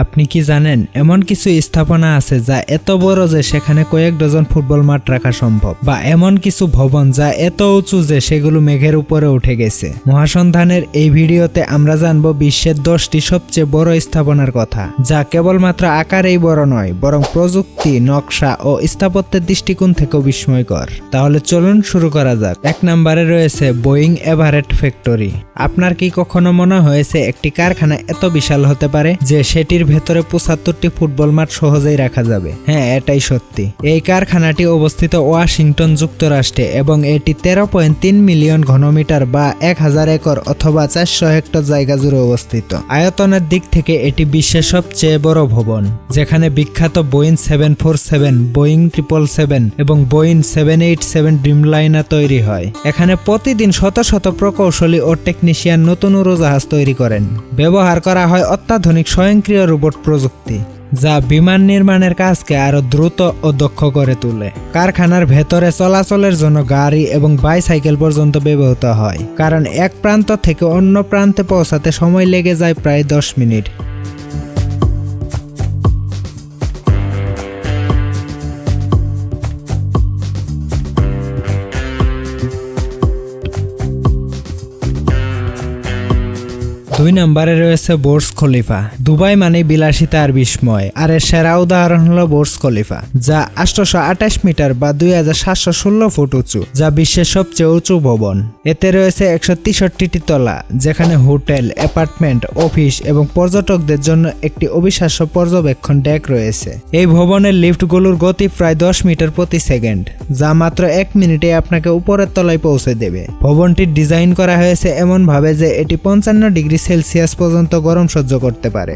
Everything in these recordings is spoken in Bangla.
আপনি কি জানেন, এমন কিছু স্থাপনা আছে যা এত বড় যে সেখানে কয়েক ডজন ফুটবল মাঠ রাখা সম্ভব, বা এমন কিছু ভবন যা এত উঁচু যে সেগুলো মেঘের উপরে উঠে গেছে। মহাসন্ধানের এই ভিডিওতে আমরা জানব বিশ্বের দশটি সবচেয়ে বড় স্থাপনার কথা, যা কেবলমাত্র আকারেই বড় নয়, বরং প্রযুক্তি, নকশা ও স্থাপত্যের দৃষ্টিকোণ থেকেও বিস্ময়কর। তাহলে চলুন শুরু করা যাক। এক নম্বরে রয়েছে বোয়িং এভারেট ফ্যাক্টরি। আপনার কি কখনো মনে হয়েছে একটি কারখানা এত বিশাল হতে পারে, যে সেটির ভেতরে পঁচাত্তরটি ফুটবল মাঠ সহজেই রাখা যাবে। হ্যাঁ এটাই সত্যি। এই কারখানাটি অবস্থিত ওয়াশিংটন যুক্তরাষ্ট্রে এবং এটি তেরো পয়েন্ট তিন মিলিয়ন ঘনমিটার বা এক হাজার একর অথবা চারশো হেক্টর জায়গা জুড়ে অবস্থিত। আয়তনের দিক থেকে এটি বিশ্বের সবচেয়ে বড় ভবন, যেখানে বিখ্যাত Boeing seven four seven, Boeing triple seven এবং Boeing seven eight seven Dreamliner তৈরি হয়। এখানে প্রতিদিন শত শত প্রকৌশলী ও টেকনিশিয়ান নতুন উড়োজাহাজ তৈরি করেন। ব্যবহার করা হয় অত্যাধুনিক স্বয়ংক্রিয় রোবট প্রযুক্তি, যা বিমান নির্মাণের কাজকে আরও দ্রুত ও দক্ষ করে তোলে। কারখানার ভেতরে চলাচলের জন্য গাড়ি এবং বাইসাইকেল পর্যন্ত ব্যবহৃত হয়, কারণ এক প্রান্ত থেকে অন্য প্রান্তে পৌঁছাতে সময় লেগে যায় প্রায় দশ মিনিট। দুই নম্বরে রয়েছে বোর্স খলিফা। দুবাই মানে বিলাসিতা আর বিস্ময়। আর এর সেরা উদাহরণ হলো বোর্স খলিফা, যা আটশোশো আঠাশ মিটার বা দুই হাজার সাতশো ষোলো ফুট উঁচু, যা বিশ্বের সবচেয়ে উঁচু ভবন। এতে রয়েছে একশো তেষট্টিটি তলা, যেখানে হোটেল, অ্যাপার্টমেন্ট, অফিস এবং পর্যটকদের জন্য একটি অবিশ্বাস্য পর্যবেক্ষণ ডেক রয়েছে। এই ভবনের লিফটগুলোর গতি প্রায় দশ মিটার প্রতি সেকেন্ড, যা মাত্র এক মিনিটে আপনাকে উপরের তলায় পৌঁছে দেবে। ভবনটির ডিজাইন করা হয়েছে এমন ভাবে যে এটি পঞ্চান্ন ডিগ্রি সেলসিয়াস পর্যন্ত গরম সহ্য করতে পারে।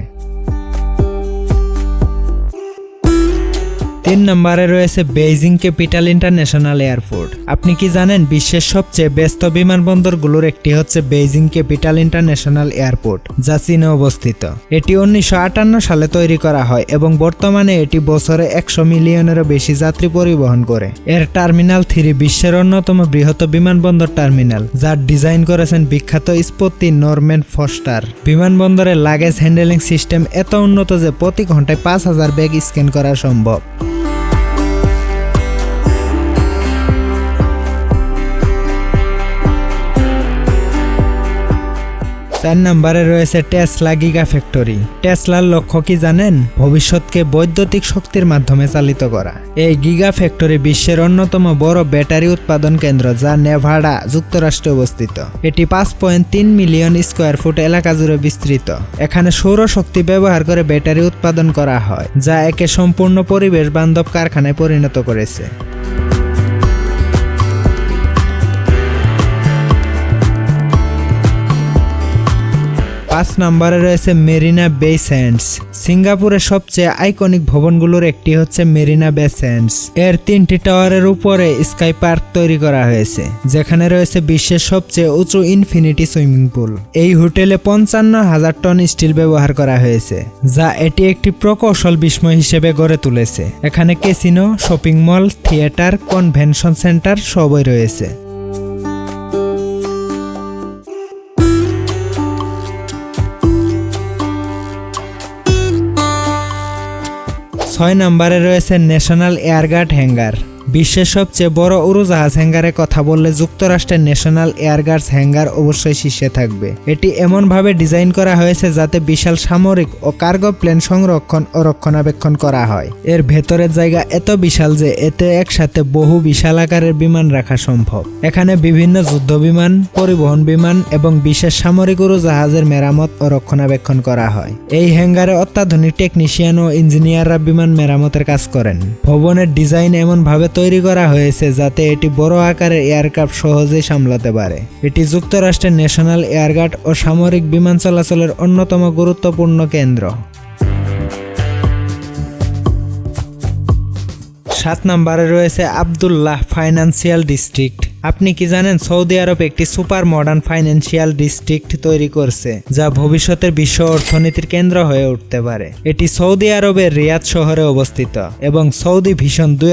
তিন নম্বরে রয়েছে বেইজিং ক্যাপিটাল ইন্টারন্যাশনাল এয়ারপোর্ট। আপনি কি জানেন বিশ্বের সবচেয়ে ব্যস্ত বিমানবন্দরগুলোর একটি হচ্ছে বেইজিং ক্যাপিটাল ইন্টারন্যাশনাল এয়ারপোর্ট, যা চীনে অবস্থিত। এটি উনিশশো আটান্ন সালে তৈরি করা হয় এবং বর্তমানে এটি বছরে একশো মিলিয়নেরও বেশি যাত্রী পরিবহন করে। এর টার্মিনাল থ্রি বিশ্বের অন্যতম বৃহৎ বিমানবন্দর টার্মিনাল, যার ডিজাইন করেছেন বিখ্যাত স্পত্তি নরম্যান ফস্টার। বিমানবন্দরের লাগেজ হ্যান্ডেলিং সিস্টেম এত উন্নত যে প্রতি ঘন্টায় পাঁচ হাজার ব্যাগ স্ক্যান করা সম্ভব। চার নম্বরে রয়েছে টেসলা গিগা ফ্যাক্টরি টেসলার লক্ষ্য কি জানেন? ভবিষ্যৎকে বৈদ্যুতিক শক্তির মাধ্যমে চালিত করা। এই গিগা ফ্যাক্টরি বিশ্বের অন্যতম বড় ব্যাটারি উৎপাদন কেন্দ্র, যা নেভাডা, যুক্তরাষ্ট্রে অবস্থিত। এটি পাঁচ পয়েন্ট তিন মিলিয়ন স্কোয়ার ফুট এলাকা জুড়ে বিস্তৃত। এখানে সৌরশক্তি ব্যবহার করে ব্যাটারি উৎপাদন করা হয়, যা একে সম্পূর্ণ পরিবেশ বান্ধব কারখানায় পরিণত করেছে। পাঁচ নম্বরে রয়েছে মেরিনা বে স্যান্ডস সিঙ্গাপুরের সবচেয়ে আইকনিক ভবনগুলোর একটি হচ্ছে মেরিনা বে স্যান্ডস এর তিনটি টাওয়ারের উপরে স্কাই পার্ক তৈরি করা হয়েছে, যেখানে রয়েছে বিশ্বের সবচেয়ে উঁচু ইনফিনিটি সুইমিং পুল। এই হোটেলে পঞ্চান্ন হাজার টন স্টিল ব্যবহার করা হয়েছে, যা এটি একটি প্রকৌশল বিস্ময় হিসেবে গড়ে তুলেছে। এখানে casino shopping mall, theatre, convention centre সবই রয়েছে। ছয় নম্বরে রয়েছে ন্যাশনাল এয়ারগার্ড হ্যাঙ্গার বিশ্বের সবচেয়ে বড় উড়োজাহাজ হ্যাঙ্গারের কথা বললে যুক্তরাষ্ট্রের ন্যাশনাল এয়ারগার্ডস হ্যাঙ্গার অবশ্যই শীর্ষে থাকবে। এটি এমনভাবে ডিজাইন করা হয়েছে যাতে বিশাল সামরিক ও কার্গো প্লেন সংরক্ষণ ও রক্ষণাবেক্ষণ করা হয়। এর ভেতরের জায়গা এত বিশাল যে এতে একসাথে বহু বিশাল আকারের বিমান রাখা সম্ভব। এখানে বিভিন্ন যুদ্ধ বিমান, পরিবহন বিমান এবং বিশেষ সামরিক উড়োজাহাজের মেরামত ও রক্ষণাবেক্ষণ করা হয়। এই হ্যাঙ্গারে অত্যাধুনিক টেকনিশিয়ান ও ইঞ্জিনিয়াররা বিমান মেরামতের কাজ করেন। ভবনের ডিজাইন এমনভাবে তৈরি করা হয়েছে যাতে এটি বড় আকারের এয়ারক্রাফট সহজেই সামলাতে পারে। এটি যুক্তরাষ্ট্রের ন্যাশনাল এয়ারগার্ড ও সামরিক বিমান চলাচলের অন্যতম গুরুত্বপূর্ণ কেন্দ্র। সাত নম্বরে রয়েছে আবদুল্লাহ ফাইন্যান্সিয়াল ডিস্ট্রিক্ট। আপনি কি জানেন সৌদি আরব একটি সুপার মডার্ন ফাইন্যান্সিয়াল ডিস্ট্রিক্ট তৈরি করছে, যা ভবিষ্যতের বিশ্ব অর্থনীতির কেন্দ্র হয়ে উঠতে পারে? এটি সৌদি আরবের রিয়াদ শহরে অবস্থিত এবং সৌদি ভিশন দুই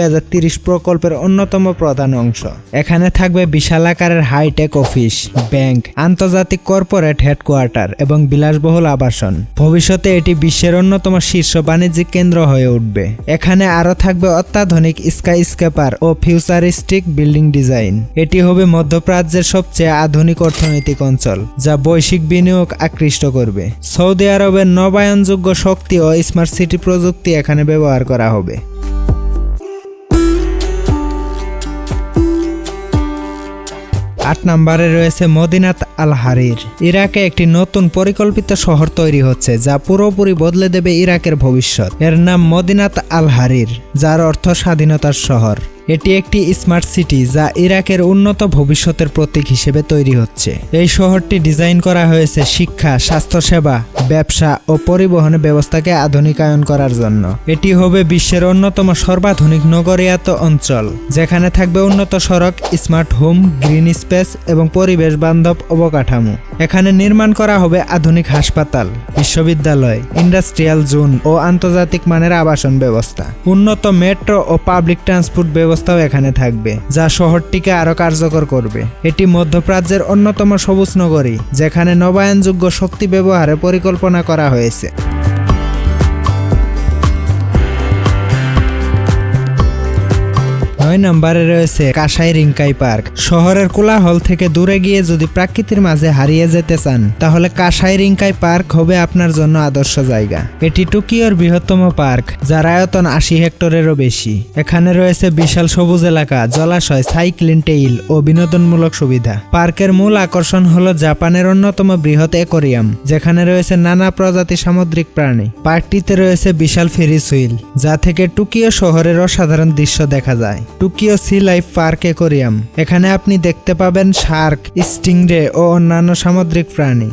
প্রকল্পের অন্যতম প্রধান অংশ। এখানে থাকবে বিশাল আকারের হাইটেক অফিস ব্যাংক আন্তর্জাতিক কর্পোরেট হেডকোয়ার্টার এবং বিলাসবহুল আবাসন। ভবিষ্যতে এটি বিশ্বের অন্যতম শীর্ষ বাণিজ্যিক কেন্দ্র হয়ে উঠবে। এখানে আরও থাকবে অত্যাধুনিক স্কাই স্কেপার ও ফিউচারিস্টিক বিল্ডিং ডিজাইন এটি হবে মধ্যপ্রাচ্যের সবচেয়ে আধুনিক অর্থনৈতিক অঞ্চল, যা বৈশ্বিক বিনিয়োগ আকৃষ্ট করবে। সৌদি আরবের নবায়নযোগ্য শক্তি ও স্মার্ট সিটি প্রযুক্তি এখানে ব্যবহার করা হবে। আট নম্বরে রয়েছে মদিনাত আল হারির ইরাকে একটি নতুন পরিকল্পিত শহর তৈরি হচ্ছে, যা পুরোপুরি বদলে দেবে ইরাকের ভবিষ্যৎ। এর নাম মদিনাত আল হারির যার অর্থ স্বাধীনতার শহর। এটি একটি স্মার্ট সিটি যা ইরাকের উন্নত ভবিষ্যতের প্রতীক হিসেবে তৈরি হচ্ছে। এই শহরটি ডিজাইন করা হয়েছে শিক্ষা, স্বাস্থ্যসেবা, ব্যবসা ও পরিবহন ব্যবস্থাকে আধুনিকায়ন করার জন্য। এটি হবে বিশ্বের অন্যতম সর্বাধুনিক নগরিয়াত অঞ্চল, যেখানে থাকবে উন্নত সড়ক, স্মার্ট হোম, গ্রিন স্পেস এবং পরিবেশ বান্ধব অবকাঠামো। এখানে নির্মাণ করা হবে আধুনিক হাসপাতাল, বিশ্ববিদ্যালয়, ইন্ডাস্ট্রিয়াল জোন ও আন্তর্জাতিক মানের আবাসন ব্যবস্থা। উন্নত মেট্রো ও পাবলিক ট্রান্সপোর্ট ব্যবস্থাও এখানে থাকবে, যা শহরটিকে আরও কার্যকর করবে। এটি মধ্যপ্রাচ্যের অন্যতম সবুজ নগরী, যেখানে নবায়নযোগ্য শক্তি ব্যবহারে পরিকল্পনা করা হয়েছে। নয় নম্বরে রয়েছে কাসাই রিঙ্কাই পার্ক। শহরের কোলাহল থেকে দূরে গিয়ে যদি প্রাকৃতির মাঝে হারিয়ে যেতে চান, তাহলে কাসাই রিঙ্কাই পার্ক হবে আপনার জন্য আদর্শ জায়গা। এটি টোকিওর বৃহত্তম পার্ক, যার আয়তন আশি হেক্টরেরও বেশি। এখানে রয়েছে বিশাল সবুজ এলাকা, জলাশয়, সাইক্লিন টেইল ও বিনোদনমূলক সুবিধা। পার্কের মূল আকর্ষণ হল জাপানের অন্যতম বৃহৎ একোরিয়াম যেখানে রয়েছে নানা প্রজাতি সামুদ্রিক প্রাণী। পার্কটিতে রয়েছে বিশাল ফেরিস হুইল যা থেকে টোকিও শহরের অসাধারণ দৃশ্য দেখা যায়। Tokyo Sea Life Park Aquarium এখানে আপনি দেখতে পাবেন শার্ক, স্টিংরে ও অন্যান্য সামুদ্রিক প্রাণী।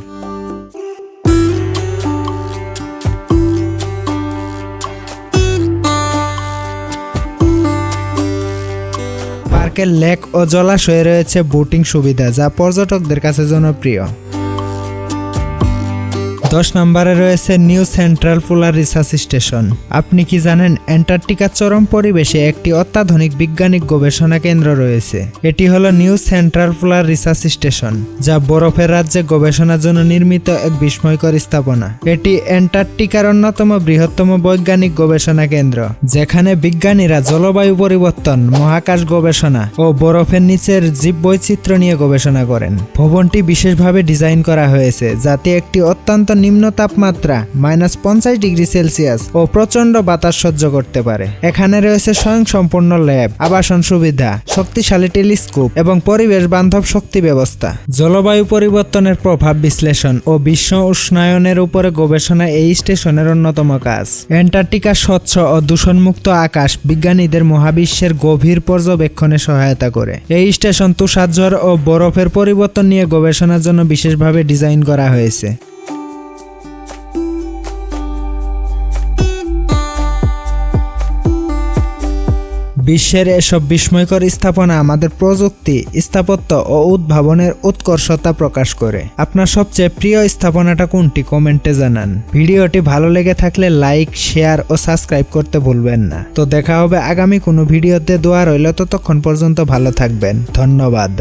পার্কের লেক ও জলাশয়ে রয়েছে বোটিং সুবিধা, যা পর্যটকদের কাছে জনপ্রিয়। দশ নম্বরে রয়েছে New Central Polar Research Station. আপনি কি জানেন অ্যান্টার্কটিকার চরম পরিবেশে একটি অত্যাধুনিক বৈজ্ঞানিক গবেষণা কেন্দ্র রয়েছে। এটি হলো New Central Polar Research Station, যা বরফের রাজ্যে গবেষণার জন্য নির্মিত এক বিস্ময়কর স্থাপনা। এটি অ্যান্টার্কটিকার অন্যতম বৃহত্তম বৈজ্ঞানিক গবেষণা কেন্দ্র, যেখানে বিজ্ঞানীরা জলবায়ু পরিবর্তন, মহাকাশ গবেষণা ও বরফের নিচের জীব বৈচিত্র্য নিয়ে গবেষণা করেন। ভবনটি বিশেষভাবে ডিজাইন করা হয়েছে, যাতে একটি অত্যন্ত নিম্ন তাপমাত্রা মাইনাস পঞ্চাশ ডিগ্রি সেলসিয়াস ও প্রচণ্ড বাতাস সহ্য করতে পারে। এখানে রয়েছে স্বয়ংসম্পূর্ণ ল্যাব, আবাসন সুবিধা, শক্তিশালী টেলিস্কোপ এবং পরিবেশ বান্ধব শক্তি ব্যবস্থা। জলবায়ু পরিবর্তনের প্রভাব বিশ্লেষণ ও বিশ্ব উষ্ণায়নের উপরে গবেষণা এই স্টেশনের অন্যতম কাজ। অ্যান্টার্কটিকা স্বচ্ছ ও দূষণমুক্ত আকাশ বিজ্ঞানীদের মহাবিশ্বের গভীর পর্যবেক্ষণে সহায়তা করে। এই স্টেশন তুষারঝড় ও বরফের পরিবর্তন নিয়ে গবেষণার জন্য বিশেষভাবে ডিজাইন করা হয়েছে। বিশ্বের এসব বিস্ময়কর স্থাপনা আমাদের প্রযুক্তি, স্থাপত্য ও উদ্ভাবনের উৎকর্ষতা প্রকাশ করে। আপনার সবচেয়ে প্রিয় স্থাপনাটা কোনটি কমেন্টে জানান। ভিডিওটি ভালো লেগে থাকলে লাইক, শেয়ার ও সাবস্ক্রাইব করতে ভুলবেন না। তো দেখা হবে আগামী কোনো ভিডিওতে, দোয়া রইল ততক্ষণ পর্যন্ত ভালো থাকবেন। ধন্যবাদ।